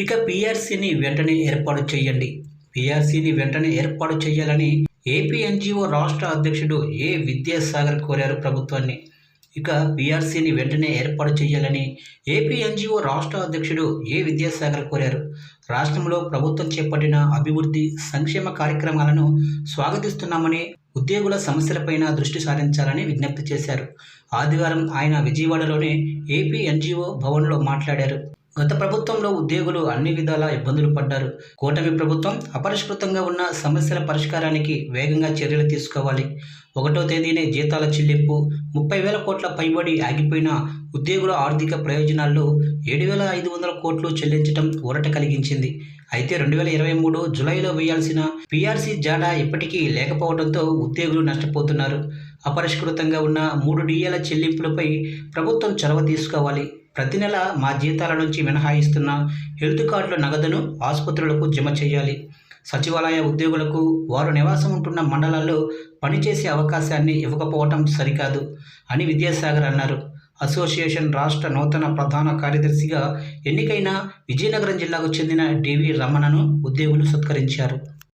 ఇక పీఆర్సీని వెంటనే ఏర్పాటు చేయండి. పీఆర్సీని వెంటనే ఏర్పాటు చేయాలని ఏపీ ఎన్జిఓ రాష్ట్ర అధ్యక్షుడు ఏ విద్యాసాగర్ కోరారు ప్రభుత్వాన్ని. ఇక పీఆర్సీని వెంటనే ఏర్పాటు చేయాలని ఏపీ ఎన్జిఓ రాష్ట్ర అధ్యక్షుడు ఏ విద్యాసాగర్ కోరారు. రాష్ట్రంలో ప్రభుత్వం చేపట్టిన అభివృద్ధి సంక్షేమ కార్యక్రమాలను స్వాగతిస్తున్నామని ఉద్యోగుల సమస్యలపైన దృష్టి సారించాలని విజ్ఞప్తి చేశారు. ఆదివారం ఆయన విజయవాడలోని ఏపీ ఎన్జిఓ భవన్లో మాట్లాడారు. గత ప్రభుత్వంలో ఉద్యోగులు అన్ని విధాలా ఇబ్బందులు పడ్డారు. కూటమి ప్రభుత్వం అపరిష్కృతంగా ఉన్న సమస్యల పరిష్కారానికి వేగంగా చర్యలు తీసుకోవాలి. ఒకటో తేదీనే జీతాల చెల్లింపు ముప్పై వేల కోట్ల పైబడి ఆగిపోయిన ఉద్యోగుల ఆర్థిక ప్రయోజనాల్లో ఏడు వేల ఐదు వందల కోట్లు చెల్లించడం ఊరట కలిగించింది. అయితే రెండు వేల ఇరవై మూడు జులైలో వేయాల్సిన పీఆర్సీ జాడా ఇప్పటికీ లేకపోవడంతో ఉద్యోగులు నష్టపోతున్నారు. అపరిష్కృతంగా ఉన్న మూడు డిఏల చెల్లింపులపై ప్రభుత్వం చొరవ తీసుకోవాలి. ప్రతి నెల మా జీతాల నుంచి మినహాయిస్తున్న హెల్త్ కార్డుల నగదును ఆసుపత్రులకు జమ చేయాలి. సచివాలయ ఉద్యోగులకు వారు నివాసం ఉంటున్న మండలాల్లో పనిచేసే అవకాశాన్ని ఇవ్వకపోవటం సరికాదు అని విద్యాసాగర్ అన్నారు. అసోసియేషన్ రాష్ట్ర నూతన ప్రధాన కార్యదర్శిగా ఎన్నికైన విజయనగరం జిల్లాకు చెందిన డివి రమణను ఉద్యోగులు సత్కరించారు.